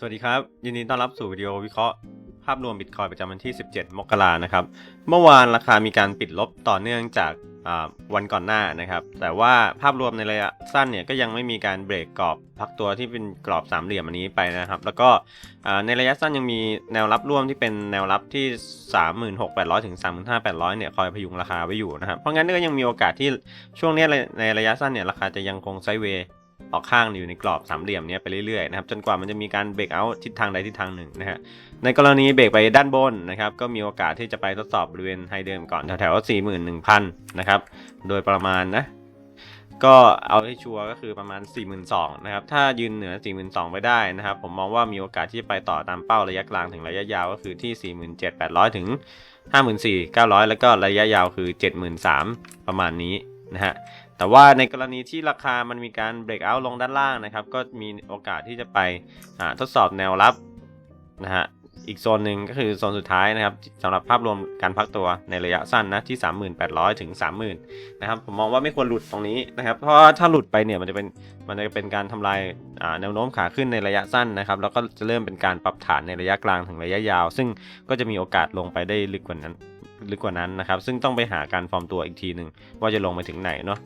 สวัสดีครับ ยินดีต้อนรับสู่วิดีโอวิเคราะห์ ภาพรวมบิตคอยประจำวันที่ 17 มกรานะครับ เมื่อวานราคามีการปิดลบต่อเนื่องจากวันก่อนหน้านะครับ แต่ว่าภาพรวมในระยะสั้นเนี่ยก็ยังไม่มีการเบรกกรอบพักตัวที่เป็นกรอบสามเหลี่ยมอันนี้ไปนะครับ แล้วก็ในระยะสั้นยังมีแนวรับร่วมที่เป็นแนวรับที่ 36,800 ถึง 35,800 เนี่ยคอยพยุงราคาไว้อยู่นะครับ เพราะงั้นก็ยังมีโอกาสที่ช่วงนี้ในระยะสั้นเนี่ยราคาจะยังคงไซด์เวย์ ออกข้างอยู่ในกรอบสามเหลี่ยมนี้ไปเรื่อยๆนะครับจนกว่ามันจะมีการเบรกเอาท์ทิศทางใดทิศทางหนึ่งนะฮะในกรณีเบรกไปด้านบนนะครับก็มีโอกาสที่จะไปทดสอบบริเวณไฮเดิมก่อนแถวๆสี่หมื่นหนึ่งพันนะครับโดยประมาณนะก็เอาให้ชัวร์ก็คือประมาณ 4 2 0 0 0นะครับ ถ้ายืนเหนือ 4 2 0 0 0 ไปได้นะครับ ผมมองว่ามีโอกาสที่จะไปต่อตามเป้าระยะกลางถึงระยะยาวก็คือที่ 47,800 ถึง 54,900 แล้วก็ระยะยาวคือ 73,000 ประมาณนี้นะฮะ แต่ว่าในกรณีที่ราคามันมีการเบรกเอาท์ลงด้านล่างนะครับ ก็มีโอกาสที่จะไปอ่าทดสอบแนวรับนะฮะอีกโซนหนึ่งก็คือโซนสุดท้ายนะครับสำหรับภาพรวมการพักตัวในระยะสั้นนะที่ 3800 ถึง 30,000 นะครับผมมองว่าไม่ควรหลุดตรงนี้นะครับ เพราะถ้าหลุดไปเนี่ยมันจะเป็นมันจะเป็นการทำลายแนวโน้มขาขึ้นในระยะสั้นนะครับแล้วก็จะเริ่มเป็นการปรับฐานในระยะกลางถึงระยะยาว ซึ่งก็จะมีโอกาสลงไปได้ลึกกว่านั้นลึกกว่านั้นนะครับ ซึ่งต้องไปหาการฟอร์มตัวอีกทีหนึ่งว่าจะลงไปถึงไหนเนาะ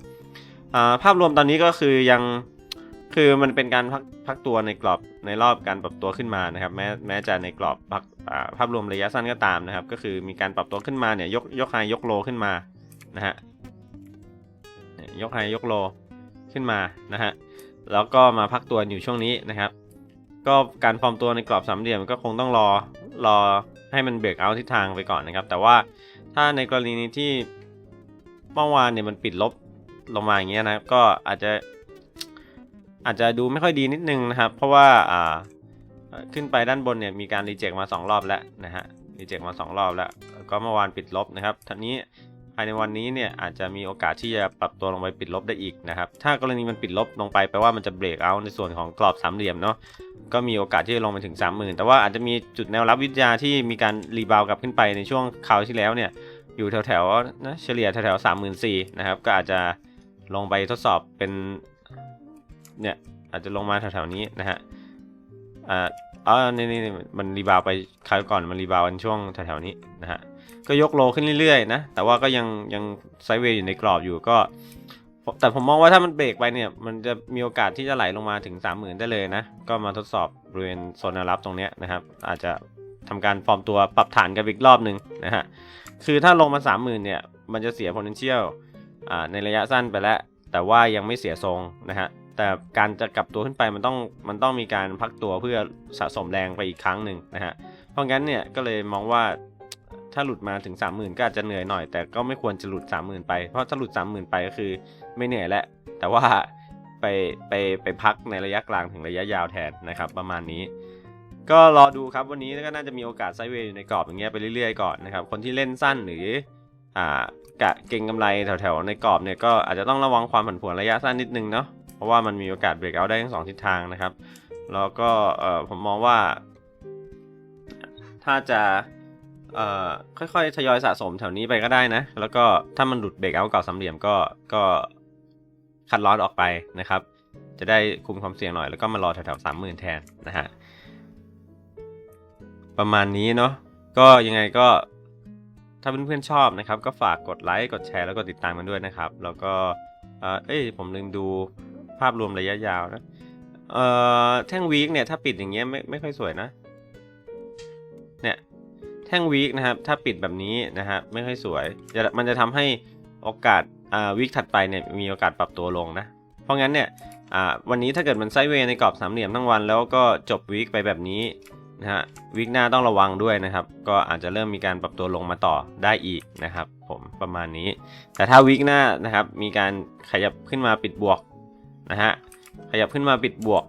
ภาพรวมตอนนี้ก็คือยังคือมันเป็นการพักพักตัวในกรอบในรอบการปรับตัวขึ้นมานะครับแม้แม้จะในกรอบพักภาพรวมระยะสั้นก็ตามนะครับ ก็คือมีการปรับตัวขึ้นมาเนี่ยยกยกไฮยกโลขึ้นมานะฮะยยกไฮยกโลขึ้นมานะฮะแล้วก็มาพักตัวอยู่ช่วงนี้นะครับ ก็การฟอร์มตัวในกรอบสามเหลี่ยมก็คงต้องรอรอให้มันเบรกเอาทิศทางไปก่อนนะครับ แต่ว่าถ้าในกรณีที่เมื่อวานเนี่ยมันปิดลบ ลงมาอย่างเงี้ยนะครับก็อาจจะอาจจะดูไม่ค่อยดีนิดนึงนะครับ เพราะว่าอ่าขึ้นไปด้านบนเนี่ยมีการรีเจ็คมา 2 รอบแล้วนะฮะรีเจ็คมา 2 รอบแล้ว ก็เมื่อวานปิดลบนะครับทีนี้ภายในวันนี้เนี่ยอาจจะมีโอกาสที่จะปรับตัวลงไปปิดลบได้อีกนะครับ ถ้ากรณีมันปิดลบลงไปแปลว่ามันจะเบรกเอาในส่วนของกรอบสามเหลี่ยมเนาะก็มีโอกาสที่จะลงไปถึง 30,000 แต่ว่าอาจจะมีจุดแนวรับวิทยาที่มีการรีบาวกลับขึ้นไปในช่วงคราวที่แล้วเนี่ยอยู่แถวๆนะเฉลี่ยแถวๆสามหมื่นสี่นะครับก็อาจจะ ลงไปทดสอบเป็นเนี่ยอาจจะลงมาแถวๆนี้นะฮะอ่าอ๋อนี่นี่นี่มันรีบาวไปคราวก่อนมันรีบาวกันช่วงแถวๆนี้นะฮะก็ยกโลขึ้นเรื่อยๆนะแต่ว่าก็ยังยังไซด์เวย์อยู่ในกรอบอยู่ก็แต่ผมมองว่าถ้ามันเบรกไปเนี่ย มันจะมีโอกาสที่จะไหลลงมาถึง 30,000 ได้เลยนะ ก็มาทดสอบบริเวณโซนรับตรงเนี้ยนะครับ อาจจะทำการฟอร์มตัวปรับฐานกันอีกรอบหนึ่งนะฮะคือถ้าลงมา 30,000 เนี่ย มันจะเสีย potential ในระยะสั้นไปแล้ว แต่ว่ายังไม่เสียทรงนะฮะแต่การจะกลับตัวขึ้นไปมันต้องมันต้องมีการพักตัวเพื่อสะสมแรงไปอีกครั้งหนึ่งนะฮะเพราะงั้นเนี่ยก็เลยมองว่าถ้าหลุดมาถึง 30,000 ก็อาจจะเหนื่อยหน่อยแต่ก็ไม่ควรจะหลุด 30,000 ไปเพราะถ้าหลุด 30,000 ไปก็คือไม่เหนื่อยแล้วแต่ว่าไปไปไปพักในระยะกลางถึงระยะยาวแทนนะครับ ประมาณนี้ ก็รอดูครับวันนี้ก็น่าจะมีโอกาสไซด์เวย์อยู่ในกรอบอย่างเงี้ยไปเรื่อยๆก่อนนะครับคนที่เล่นสั้นหรือ อ่ากะเก่งกำไรแถวๆในกรอบเนี่ยก็อาจจะต้องระวังความผันผวนระยะสั้นนิดนึงเนาะเพราะว่ามันมีโอกาสเบรกเอาได้ทั้งสองทิศทางนะครับ แล้วก็เออผมมองว่า ถ้าจะเอ่อค่อยๆทยอยสะสมแถวนี้ไปก็ได้นะ แล้วก็ถ้ามันหลุดเบรกเอาเก่าสามเหลี่ยมก็ก็คัดลอสออกไปนะครับ จะได้คุมความเสี่ยงหน่อยแล้วก็มารอแถวๆสามหมื่นแทนนะฮะประมาณนี้เนาะก็ยังไงก็ ถ้าเพื่อนๆชอบนะครับ ก็ฝากกดไลค์กดแชร์แล้วก็ติดตามกันด้วยนะครับ แล้วก็เอ่อเอ้ยผมลืมดูภาพรวมระยะยาวนะเอ่อแท่งวีคเนี่ยถ้าปิดอย่างเงี้ยไม่ไม่ค่อยสวยนะเนี่ยแท่งวีคนะครับถ้าปิดแบบนี้นะครับไม่ค่อยสวยจะมันจะทำให้โอกาสอ่าวีคถัดไปเนี่ยมีโอกาสปรับตัวลงนะ เพราะงั้นเนี่ยอ่าวันนี้ถ้าเกิดมันไซด์เวย์ในกรอบสามเหลี่ยมทั้งวัน แล้วก็จบวีคไปแบบนี้ นะฮะวิกหน้าต้องระวังด้วยนะครับ ก็อาจจะเริ่มมีการปรับตัวลงมาต่อได้อีกนะครับ ผมประมาณนี้ แต่ถ้าวิกหน้านะครับ มีการขยับขึ้นมาปิดบวกนะฮะขยับขึ้นมาปิดบวก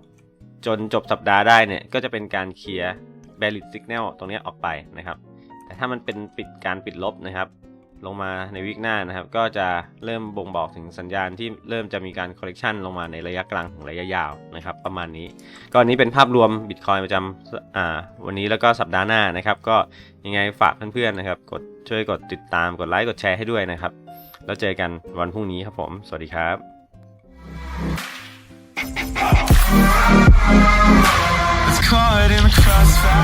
จนจบสัปดาห์ได้เนี่ย ก็จะเป็นการเคลียร์ bearish signal ตรงนี้ออกไปนะครับ แต่ถ้ามันเป็นปิดการปิดลบนะครับ ลงมาในวีคหน้านะครับ ก็จะเริ่มบ่งบอกถึงสัญญาณที่เริ่มจะมีการ correction ลงมาในระยะกลางถึงระยะยาวนะครับ ประมาณนี้ ก็อันนี้เป็นภาพรวม Bitcoin ประจำอ่าวันนี้แล้วก็สัปดาห์หน้านะครับ ก็ยังไงฝากเพื่อนๆนะครับ กดช่วยกดติดตามกดไลค์กดแชร์ให้ด้วยนะครับ แล้วเจอกันวันพรุ่งนี้ครับผม สวัสดีครับ Let's caught in the crossfire.